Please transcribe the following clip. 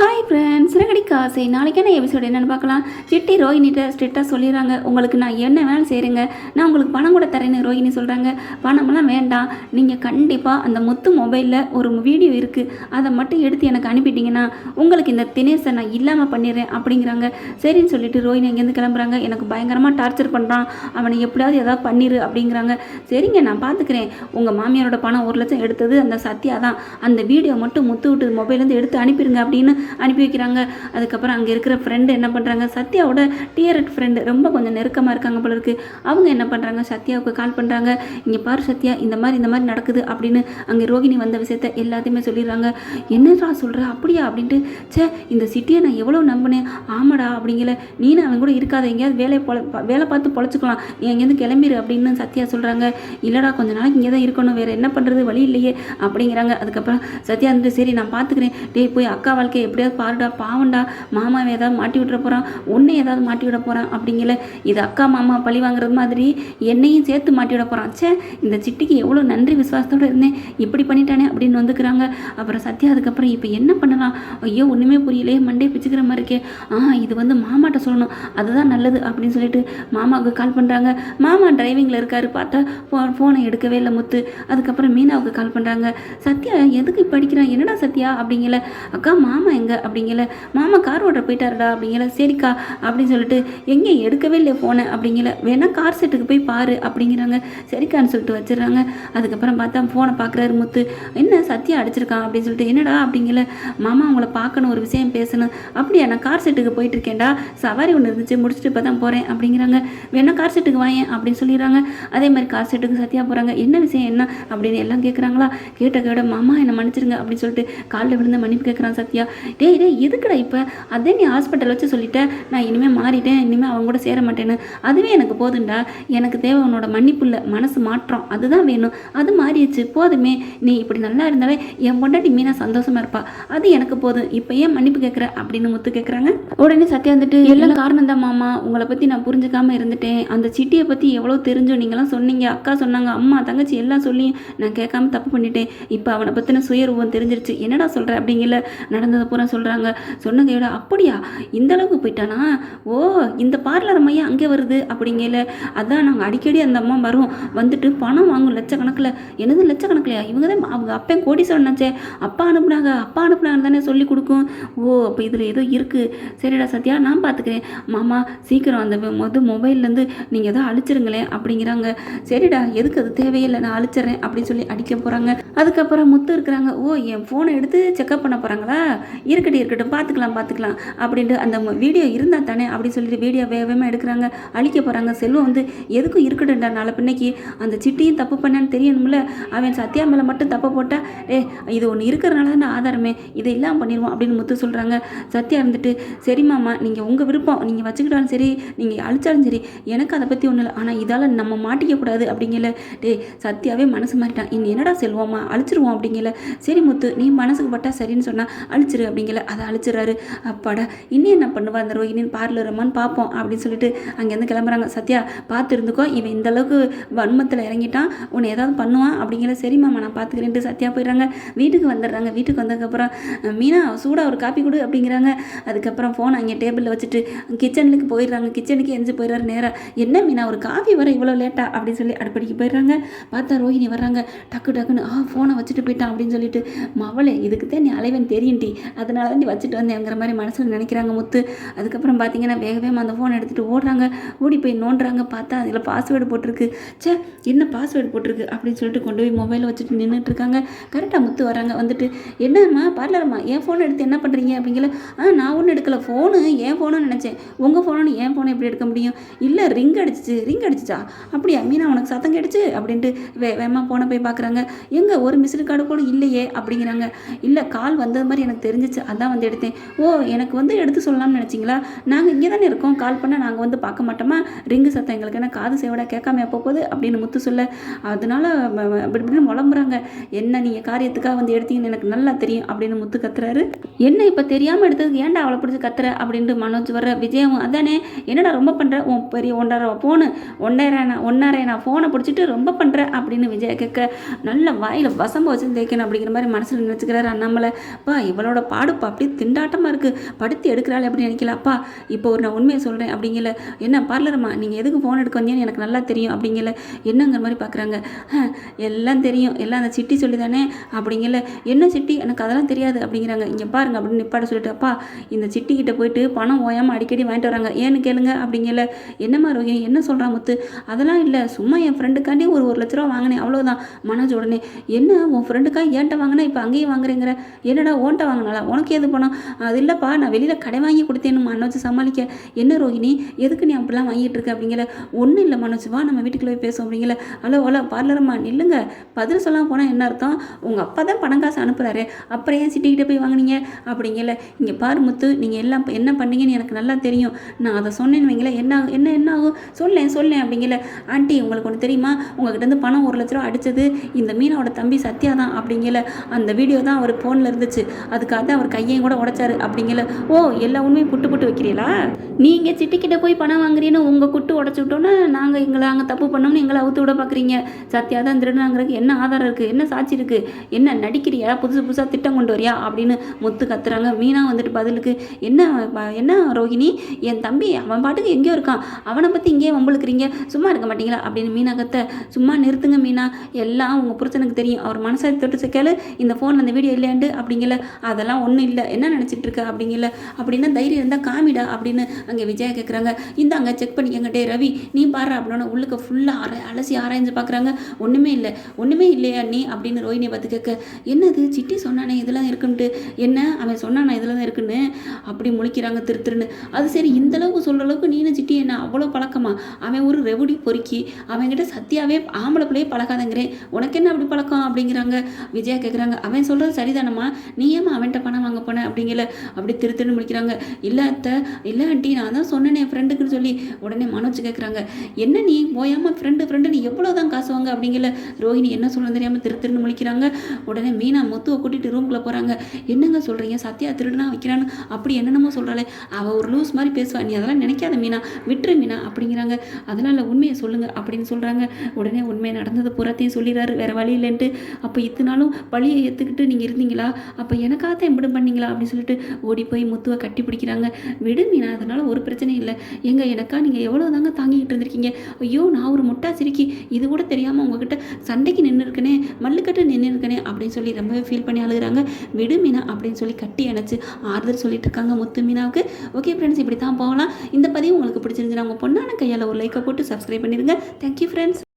Hi friends சிறகடி காசை நாளைக்கான episode என்னென்னு பார்க்கலாம். சிட்டி ரோஹினிட்ட ஸ்ட்ரிக்டாக சொல்லிடுறாங்க. உங்களுக்கு நான் என்ன வேணாலும் செய்கிறேங்க நான் உங்களுக்கு பணம் கூட தரேன்னு ரோஹினி சொல்கிறாங்க பணமெல்லாம் வேண்டாம். நீங்கள் கண்டிப்பாக அந்த முத்து மொபைலில் ஒரு வீடியோ இருக்குது அதை மட்டும் எடுத்து எனக்கு அனுப்பிட்டீங்கன்னா உங்களுக்கு இந்த தினேசை நான் இல்லாமல் பண்ணிடுறேன் அப்படிங்கிறாங்க. சரின்னு சொல்லிட்டு ரோஹினி அங்கேருந்து கிளம்புறாங்க. எனக்கு பயங்கரமாக டார்ச்சர் பண்ணுறான் அவனை எப்படியாவது ஏதாவது பண்ணிடு அப்படிங்கிறாங்க. சரிங்க நான் பார்த்துக்கிறேன். உங்கள் மாமியாரோட பணம் ஒரு லட்சம் எடுத்தது அந்த சத்யா தான். அந்த வீடியோ மட்டும் முத்து விட்டு மொபைலேருந்து எடுத்து அனுப்பிடுங்க அப்படின்னு அனுப்பி வைக்கிறாங்க. அதுக்கப்புறம் அங்கே இருக்கிற ஃப்ரெண்டு என்ன பண்ணுறாங்க சத்யாவோட டியரட் ஃப்ரெண்டு ரொம்ப கொஞ்சம் நெருக்கமாக இருக்காங்க போல இருக்கு. அவங்க என்ன பண்ணுறாங்க சத்யாவுக்கு கால் பண்ணுறாங்க இங்கே பாரு சத்யா இந்த மாதிரி இந்த மாதிரி நடக்குது அப்படின்னு அங்கே ரோகிணி வந்த விஷயத்த எல்லாத்தையுமே சொல்லிடுறாங்க. என்னடா சொல்கிற அப்படியா? அப்படின்ட்டு ச்சே இந்த சிட்டியை நான் எவ்வளோ நம்பினேன்? ஆமாடா அப்படிங்கிற நீனு அவன் கூட இருக்காத. எங்கேயாவது வேலையை பொழ வேலை பார்த்து பொழைச்சிக்கலாம். நீ எங்கேருந்து கிளம்பிடு அப்படின்னு சத்யா சொல்கிறாங்க இல்லைடா கொஞ்ச நாளைக்கு இங்கே தான் இருக்கணும். வேறு என்ன பண்ணுறது வழி இல்லையே அப்படிங்கிறாங்க. அதுக்கப்புறம் சத்யா வந்துட்டு சரி நான் பார்த்துக்கிறேன் டேய் போய் அக்கா வாழ்க்கையை எப்படியாவது பாருடா பாவண்டா மாமாவை ஏதாவது மாட்டி விட்டுற போகிறான் உன்னை ஏதாவது மாட்டி விட போகிறான் அப்படிங்கல. இது அக்கா மாமா பழி வாங்குறது மாதிரி என்னையும் சேர்த்து மாட்டி விட போகிறான் ச்சே இந்த சிட்டிக்கு எவ்வளோ நன்றி விசுவாசத்தோடு இருந்தேன். இப்படி பண்ணிட்டானே அப்படின்னு வந்துக்கிறாங்க. அப்புறம் சத்யா அதுக்கப்புறம் இப்போ என்ன பண்ணலாம்? ஐயோ ஒன்றுமே புரியலையே மண்டே பிச்சுக்கிற மாதிரி இருக்கே. ஆ இது வந்து மாமாட்ட சொல்லணும். அதுதான் நல்லது அப்படின்னு சொல்லிட்டு மாமாவுக்கு கால் பண்ணுறாங்க மாமா டிரைவிங்கில் இருக்காரு பார்த்தா ஃபோ ஃபோனை எடுக்கவே இல்லை முத்து. அதுக்கப்புறம் மீனாவுக்கு கால் பண்ணுறாங்க சத்யா எதுக்கு படிக்கிறான் என்னடா சத்யா அப்படிங்கல. அக்கா மாமா எங்கே அப்படிங்கல? மாமா கார் ஓட்ட போயிட்டாருடா அப்படிங்கல. சரிக்கா அப்படின்னு சொல்லிட்டு எங்கே எடுக்கவே இல்லை ஃபோனை அப்படிங்கல. வேணா கார் செட்டுக்கு போய் பாரு அப்படிங்கிறாங்க. சரிக்கான்னு சொல்லிட்டு வச்சிடுறாங்க. அதுக்கப்புறம் பார்த்தா ஃபோனை பார்க்குறாரு முத்து. என்ன சத்யா அடிச்சிருக்கான் அப்படின்னு சொல்லிட்டு என்னடா அப்படிங்கல. மாமா அவங்கள பார்க்கணும். ஒரு விஷயம் பேசணும். அப்படியா நான் கார் செட்டுக்கு போயிட்டு இருக்கேன்டா. சவாரி ஒன்று இருந்துச்சு. முடிச்சுட்டு இப்போ தான் போகிறேன் அப்படிங்கிறாங்க வேணால் கார் செட்டுக்கு வாயேன் அப்படின்னு சொல்லிடுறாங்க. அதே மாதிரி கார் செட்டுக்கு சத்தியா போகிறாங்க என்ன விஷயம்? என்ன? அப்படின்னு எல்லாம் கேட்குறாங்களா கேட்ட கேட மாமா என்னை மன்னிச்சிருங்க அப்படின்னு சொல்லிட்டு காலில் விழுந்து மன்னிப்பு கேட்குறான் சத்யா. டேய் டேய் எதுக்குடா இப்போ? அதே நீ ஹாஸ்பிட்டல் வச்சு சொல்லிட்டேன் நான் இனிமேல் மாறிட்டேன் இனிமேல் அவங்க கூட சேர மாட்டேன்னு. அதுவே எனக்கு போதும்டா. எனக்கு தேவை உன்னோட மன்னிப்பு இல்லை. மனசு மாற்றம் அதுதான் வேணும். அது மாறிடுச்சு. போதுமே. நீ இப்படி நல்லா இருந்தாலே என் பொண்டாட்டி மீனா சந்தோஷமா இருப்பா. அது எனக்கு போதும். இப்போ ஏன் மன்னிப்பு கேட்குற அப்படின்னு முத்து கேட்குறாங்க உடனே சத்யா வந்துட்டு எல்லாம் காரணம் தான் மாமா. உங்களை பற்றி நான் புரிஞ்சுக்காம இருந்துட்டேன். அந்த சிட்டியை பற்றி எவ்வளோ தெரிஞ்சோம் நீங்களாம் சொன்னீங்க. அக்கா சொன்னாங்க. அம்மா தங்கச்சி எல்லாம் சொல்லி நான் கேட்காம தப்பு பண்ணிட்டேன். இப்போ அவனை பற்றின சுயரூபம் தெரிஞ்சிருச்சு. என்னடா சொல்கிற அப்படிங்கல நடந்தது பூரா சொல்கிறாங்க சொன்னதையோட அப்படியா? இந்த அளவுக்கு போயிட்டானா? ஓ இந்த பார்லர் அம்மையா அங்கே வருது? அப்படிங்கல. அதான் நாங்கள் அடிக்கடி அந்த அம்மா வரும். வந்துட்டு பணம் வாங்கும் லட்சக்கணக்கில். என்னது லட்சக்கணக்கிலையா? இவங்க தான் அவங்க அப்பன் கோடி சொன்னாச்சே அப்பா அனுப்புனாங்க அப்பா அனுப்புனாங்க தானே சொல்லி கொடுக்கும். ஓ அப்போ இதில் ஏதோ இருக்குது சரிடா சத்யா நான் பார்த்துக்கிறேன் மாமா சீக்கிரம் அந்த மொதல் மொபைல்லேருந்து நீங்கள் ஏதோ அழிச்சிருங்களேன் அப்படிங்கிறாங்க. சரிடா எதுக்கு அது தேவையில்லை நான் அழிச்சிட்றேன் அப்படின்னு சொல்லி அடிக்க போகிறாங்க அதுக்கப்புறம் முத்து இருக்கிறாங்க. ஓ என் ஃபோனை எடுத்து செக்அப் பண்ண போகிறாங்களா இருக்கட்டும் இருக்கட்டும் பார்த்துக்கலாம் பார்த்துக்கலாம் அப்படின்ட்டு அந்த வீடியோ இருந்தால் தானே அப்படின்னு சொல்லிட்டு வீடியோ வேகமாக எடுக்கிறாங்க. அழிக்க போகிறாங்க செல்வம் வந்து எதுக்கும் இருக்கட்டும்டா நாளை பின்னைக்கு அந்த சிட்டியும் தப்பு பண்ணான்னு தெரியணும்ல. அவன் சத்யா மேலே மட்டும் தப்பு போட்டால் ஏ இது ஒன்று இருக்கிறனால தானே ஆதாரமே இதை இல்லாமல் பண்ணிடுவோம் அப்படின்னு முத்து சொல்கிறாங்க சத்யா இருந்துட்டு சரி மாமா நீங்கள் உங்கள் விருப்பம். நீங்கள் வச்சுக்கிட்டாலும் சரி நீங்கள் அழிச்சாலும் சரி எனக்கு அதை பற்றி ஒன்றும் இல்லை. ஆனால் இதால் நம்ம மாட்டிக்க கூடாது அப்படிங்கல. டே சத்யாவே மனசு மாறிட்டான். இனி என்னடா செல்வோமா? அழிச்சிருவோம் அப்படிங்கல. சரி முத்து நீ மனசுக்கு பட்டா சரின்னு சொன்னால் அழிச்சிரு அப்படி அப்படிங்கல அதை அழிச்சிடுறாரு. அப்பாடா இன்னும் என்ன பண்ணுவா அந்த ரோஹினின் பார்லரமான்னு பார்ப்போம் அப்படின்னு சொல்லிட்டு அங்கேருந்து கிளம்புறாங்க. சத்யா பார்த்துருந்துக்கோ இவன் இந்த அளவுக்கு வன்மத்தில் இறங்கிட்டான் உன்னை ஏதாவது பண்ணுவான் அப்படிங்கிற சரி மாமா நான் பார்த்துக்கிறேன்ட்டு சத்யா போயிடுறாங்க. வீட்டுக்கு வந்துடுறாங்க. வீட்டுக்கு வந்ததுக்கப்புறம் மீனா சூடாக ஒரு காப்பி கொடு அப்படிங்கிறாங்க. அதுக்கப்புறம் ஃபோன் அங்கே டேபிளில் வச்சுட்டு கிச்சனுக்கு போயிடுறாங்க. கிச்சனுக்கு எஞ்சி போயிடுறாரு நேராக என்ன மீனா ஒரு காஃபி வர இவ்வளோ லேட்டா அப்படின்னு சொல்லி அடுப்படிக்கு போயிடுறாங்க. பார்த்தா ரோஹிணி வர்றாங்க. டக்கு டக்குன்னு ஆ ஃபோனை வச்சுட்டு போயிட்டான் அப்படின்னு சொல்லிட்டு மவளே இதுக்கு தான் நீ அலைவன் தெரியும்டி அதனால தான் நீ வச்சுட்டு வந்தேங்கிற மாதிரி மனசில் நினைக்கிறாங்க முத்து. அதுக்கப்புறம் பார்த்தீங்கன்னா வேக வேகமாக அந்த ஃபோனை எடுத்துகிட்டு ஓடுறாங்க. ஓடி போய் நோண்டுறாங்க. பார்த்தா அதில் பாஸ்வேர்டு போட்டிருக்கு. ச்சே என்ன பாஸ்வேர்டு போட்டிருக்கு அப்படின்னு சொல்லிட்டு கொண்டு போய் மொபைலில் வச்சுட்டு நின்றுட்டு இருக்காங்க கரெக்டாக முத்து வராங்க. வந்துட்டு என்னம்மா பார்லரம்மா என் ஃபோனை எடுத்து என்ன பண்ணுறீங்க அப்படிங்கல ஆ நான் ஒன்றும் எடுக்கல. ஃபோனு என் ஃபோனு நினச்சேன். உங்கள் ஃபோனு என் ஃபோனை எப்படி எடுக்க முடியும்? இல்லை ரிங் அடிச்சிச்சு ரிங் அடிச்சிச்சா? அப்படியா மீனா உனக்கு சத்தம் கிடச்சி அப்படின்ட்டு வே வேமா ஃபோனை போய் பார்க்குறாங்க எங்கே ஒரு மிஸ்டு கார்டு கூட இல்லையே? அப்படிங்கிறாங்க. இல்லை கால் வந்தது மாதிரி எனக்கு தெரிஞ்சிச்சு. அதான் வந்து எடுத்தேன். ஓ எனக்கு வந்து எடுத்து சொல்லலாம்னு நினச்சிங்களா? நாங்கள் இங்கே தானே இருக்கோம். கால் பண்ணால் நாங்கள் வந்து பார்க்க மாட்டோமா? ரிங்கு சத்தம் எங்களுக்கு என்ன காது சேவடா கேட்காம எப்போ போகுது அப்படின்னு முத்து சொல்ல அதனால அப்படி இப்படின்னு முழம்புறாங்க. என்ன நீங்கள் காரியத்துக்காக வந்து எடுத்தீங்கன்னு எனக்கு நல்லா தெரியும் அப்படின்னு முத்து கத்துறாரு. என்ன இப்போ தெரியாமல் எடுத்ததுக்கு ஏன்டா அவளை பிடிச்சி கத்துற அப்படின்ட்டு மனோஜ் வர்ற விஜயம் அதானே என்னடா ரொம்ப பண்ணுற உன் பெரிய ஒன்றரை ஃபோனு ஒன்றரை ஒன்றரை நான் ஃபோனை பிடிச்சிட்டு ரொம்ப பண்ணுற அப்படின்னு விஜய் கேட்க நல்ல வாயில் வசம்ப வச்சு தேய்க்கணும் அப்படிங்கிற மாதிரி மனசில் நினச்சிக்கிறாரு அண்ணாமலை. பா இவளோட பாடு பாடுப்பா அப்படியே திண்டாட்டமாக இருக்குது படுத்து எடுக்கிறாள் அப்படின்னு நினைக்கல. அப்பா இப்போ ஒரு நான் உண்மையை சொல்கிறேன் அப்படிங்கல. என்ன பார்லரம்மா நீங்கள் எதுக்கு ஃபோன் எடுக்க வந்தீங்கன்னு எனக்கு நல்லா தெரியும் அப்படிங்கல. என்னங்கிற மாதிரி பார்க்குறாங்க எல்லாம் தெரியும். எல்லாம் அந்த சிட்டி சொல்லி தானே அப்படிங்கல. என்ன சிட்டி? எனக்கு அதெல்லாம் தெரியாது அப்படிங்கிறாங்க. இங்கே பாருங்க அப்படின்னு நிப்பாட சொல்லிட்டு அப்பா இந்த சிட்டி கிட்ட போயிட்டு பணம் ஓயாமல் அடிக்கடி வாங்கிட்டு வராங்க. ஏன்னு கேளுங்க அப்படிங்கல. என்னம்மா ரோகிணி என்ன சொல்கிறா முத்து? அதெல்லாம் இல்லை. சும்மா என் ஃப்ரெண்டுக்காண்டி ஒரு ஒரு லட்ச ரூபா வாங்கினேன். அவ்வளோதான் மனோஜ் உடனே என்ன உன் ஃப்ரெண்டுக்காக ஏன்ட்ட வாங்கினா? இப்போ அங்கேயும் வாங்குறேங்கிற. என்னடா ஓன்ட்ட வாங்கினாலா உனக்கு எது பணம்? அது இல்லைப்பா நான் வெளியில் கடை வாங்கி கொடுத்தேன்னு மனோஜ் சமாளிக்க. என்ன ரோஹிணி எதுக்கு நீ அப்படிலாம் வாங்கிட்டு இருக்க அப்படிங்கிற ஒன்றும் இல்லை மனோஜ் வா நம்ம வீட்டுக்குள்ளே போய் பேசுவோம் அப்படிங்கிற ஹலோ ஹலோ பார்லரம்மா நில்லுங்க. பதில் சொல்லாம போனால் என்ன அர்த்தம்? உங்கள் அப்பா தான் பணம் காசு அனுப்புகிறாரு அப்புறம் ஏன் சிட்டிக்கிட்ட போய் வாங்குனீங்க? அப்படிங்கல. இங்கே பாரு முத்து நீங்கள் எல்லாம் என்ன பண்ணீங்கன்னு எனக்கு நல்லா தெரியும். நான் அதை சொன்னேன்னு வைங்களேன். என்ன ஆகும்? என்ன என்ன ஆகும்? சொல்லேன் சொல்லேன் அப்படிங்கல. ஆண்டி உங்களுக்கு ஒன்று தெரியுமா? உங்ககிட்ட இருந்து பணம் ஒரு லட்ச ரூபா அடித்தது இந்த மீனோட தம்பி சத்யா தான் அப்படிங்கல. அந்த வீடியோ தான் அவர் ஃபோனில் இருந்துச்சு. அதுக்காக தான் அவர் கையையும் கூட உடைச்சாரு அப்படிங்கல ஓ எல்லா உண்மையும் புட்டு புட்டு வைக்கிறீங்களா நீங்கள் சிட்டிக்கிட்ட போய் பணம் வாங்குறீன்னு உங்கள் குட்டு உடச்சி விட்டோன்னே நாங்கள் எங்களை அங்கே தப்பு பண்ணோம்னு எங்களை அவுத்து விட பார்க்குறீங்க சத்தியாக தான் திருடுனாங்கிறதுக்கு என்ன ஆதாரம் இருக்குது என்ன சாட்சி இருக்குது என்ன நடிக்கிறியா? புதுசு புதுசாக திட்டம் கொண்டு வரியா? அப்படின்னு முத்து கத்துறாங்க. மீனா வந்துட்டு பதிலுக்கு என்ன என்ன ரோஹிணி? என் தம்பி அவன் பாட்டுக்கு எங்கேயோ இருக்கான். அவனை பற்றி இங்கேயே வம்பளுக்குறீங்க சும்மா இருக்க மாட்டீங்களா? அப்படின்னு மீனா கத்த சும்மா நிறுத்துங்க மீனா. எல்லாம் உங்கள் புருஷனுக்கு தெரியும். அவர் மனசை தொட்டு கேளு. இந்த ஃபோனில் அந்த வீடியோ இல்லையாண்டு? அப்படிங்கல அதெல்லாம் ஒன்றும் இல்லை. என்ன நினச்சிட்டு இருக்க அப்படிங்கல. அப்படின்னா தைரியம் இருந்தால் காமிடா அப்படின்னு அங்கே விஜயா கேட்குறாங்க இந்தாங்க செக் பண்ணி எங்கிட்டே ரவி நீ பாரு அப்படின்னு உள்ளுக்க ஃபுல்லாக அரை அலசி ஆராய்ஞ்சு பார்க்குறாங்க ஒன்றுமே இல்லை. ஒன்றுமே இல்லையா நீ அப்படின்னு ரோஹினியை பார்த்து கேட்க என்னது சிட்டி சொன்னானே இதெல்லாம் இருக்குன்ட்டு. என்ன? அவன் சொன்னானே இதெல்லாம் தான் இருக்குன்னு. அப்படி முழிக்கிறாங்க திரு திருன்னு. அது சரி இந்த அளவுக்கு சொல்கிற அளவுக்கு நீனு சிட்டி என்ன? அவ்வளோ பழக்கமா? அவன் ஒரு ரெவுடி பொறுக்கி அவன்கிட்ட சத்தியாவே ஆம்பளை பிள்ளையே பழகாதங்கிறேன். உனக்கு என்ன அப்படி பழக்கம்? அப்படிங்கிறாங்க. விஜயா கேட்குறாங்க அவன் சொல்கிறது சரிதானம்மா? நீ ஏமா அவன்கிட்ட பணம் வாங்க போனேன் அப்படிங்கல. அப்படி திரு திருன்னு முடிக்கிறாங்க இல்லை அத்தை இல்லை ஆண்டி நான் தான் சொன்னேனே ஃப்ரெண்டுக்குன்னு சொல்லி. உடனே மனோஜ் கேட்குறாங்க என்ன நீ போயாமல் ஃப்ரெண்டு ஃப்ரெண்டு நீ எவ்வளோ தான் காசு வாங்க அப்படிங்கல. ரோஹிணி என்ன சொல்லணும் தெரியாமல் திரு திருன்னு முழிக்கிறாங்க. உடனே மீனா முத்துவை கூட்டிட்டு ரூம்குள்ளே போகிறாங்க என்னங்க சொல்கிறீங்க சத்யா திருடுனா வைக்கிறான்னு அப்படி என்னென்னமோ சொல்கிறாளே அவள் ஒரு லூஸ் மாதிரி பேசுவா. நீ அதெல்லாம் நினைக்காத மீனா. விட்டுரு மீனா அப்படிங்கிறாங்க. அதனால் உண்மையை சொல்லுங்க அப்படின்னு சொல்கிறாங்க உடனே உண்மையை நடந்தது புறத்தையும் சொல்லிடுறாரு. வேறு வழி இல்லைன்ட்டு. அப்போ இத்தனாலும் வழியை ஏற்றுக்கிட்டு நீங்கள் இருந்தீங்களா? அப்போ எனக்காக எம்பிடு பண்ணீங்களா அப்படின்னு சொல்லிட்டு ஓடி போய் முத்துவை கட்டி பிடிக்கிறாங்க. விடு மீனா அதனால் ஒரு பிரச்சனையும் இல்லை. எங்க எனக்கா நீங்கள் எவ்வளோ தாங்க தாங்கிட்டு இருந்திருக்கீங்க? ஐயோ நான் ஒரு முட்டா சிரிக்கி இது கூட தெரியாமல் உங்ககிட்ட சண்டைக்கு நின்று இருக்கனே மல்லுக்கட்டு நின்று இருக்கனே அப்படின்னு சொல்லி ரொம்பவே ஃபீல் பண்ணி அழுகுறாங்க. விடு மீனா அப்படின்னு சொல்லி கட்டி அணைச்சு ஆறுதல் சொல்லிட்டு இருக்காங்க முத்து மீனாவுக்கு. ஓகே ஃப்ரெண்ட்ஸ் இப்படி தான் போகலாம். இந்த பதிவு உங்களுக்கு பிடிச்சிருந்துச்சுன்னா உங்கள் பொண்ணான கையால் ஒரு லைக்கை போட்டு சப்ஸ்கிரைப் பண்ணிடுங்க. Thank you friends